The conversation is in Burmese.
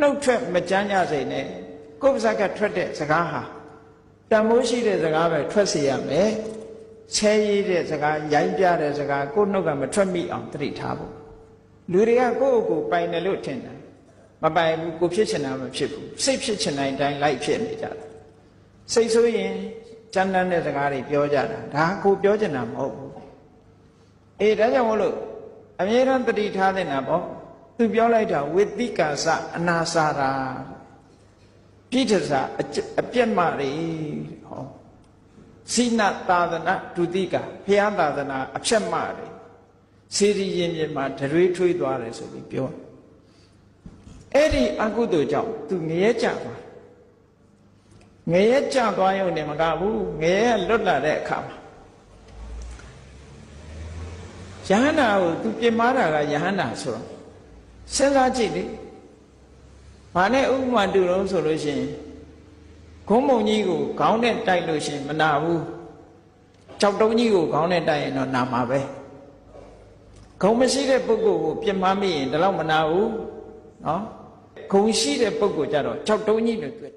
နှုတ်ထွက်မကြမ်းကြစိနဲ့ကိုယ်ပါဇက်ကထွက်တဲ့စကားဟာတန်မိုးရှိတဲ့စကားပဲထွက်စေရမယ်ဆဲရည်တဲ့စကားရိုင်းပြတဲ့စကားကိုယ်နှုတ်ကမထွက်မိအောင်သတိထားဖို့လူတွေကကိုယ့်အကိုယ်ပိုင်တယ်လို့ထင်တယ်မပိုင်ဘူးကိုဖြစ်ချင်တာမဖြစ်ဘူးစိတ်ဖြစ်ချင်တဲ့အတိုင်းလိုက်ဖြစ်နေကြတယ်စိတ်ဆိုရင်ကြမ်းတမ်းတဲ့စကားတွေပြောကြတာဒါကိုပြောချင်တာမဟုတ်ဘူးအေးဒါကြောင့်မလို့အမြဲတမ်းတတိထားနေတာပေါ့ သူပြောလိုက်တာဝိသိကာစအနာစာရာပြိဋ္ဌစာအကျအပြက်မတွေဟောစိနသာသနာဒုတိကဘုရားသာသနာအဖြက်မတွေစေရီရင်ပြင်မှာဒရွေးထွေးသွားတယ်ဆိုပြီးပြောအဲ့ဒီအကုသိုလ်ကြောင့်သူငရဲကြသွားငရဲကြသွားရုံနဲ့မကဘူးငရဲလွတ်လာတဲ့အခါမှာယဟန္တာကိုသူပြင်မာတာကယဟန္တာဆိုတော့ စဉ်းစားကြည့်လေ။ဘာနဲ့ဥပမာတူတော့ဆိုလို့ရှိရင်ခုံးမုံကြီးကိုခေါင်းနဲ့တိုက်လို့ရှိရင်မနာဘူး။ကြောက်တုံးကြီးကိုခေါင်းနဲ့တိုက်ရင်တော့နာမှာပဲ။ခုံးမရှိတဲ့ပုဂ္ဂိုလ်ကိုပြင်မမိရင်ဒါတော့မနာဘူး။နော်။ခုံရှိတဲ့ပုဂ္ဂိုလ်ကြတော့ကြောက်တုံးကြီးလို့တွေ့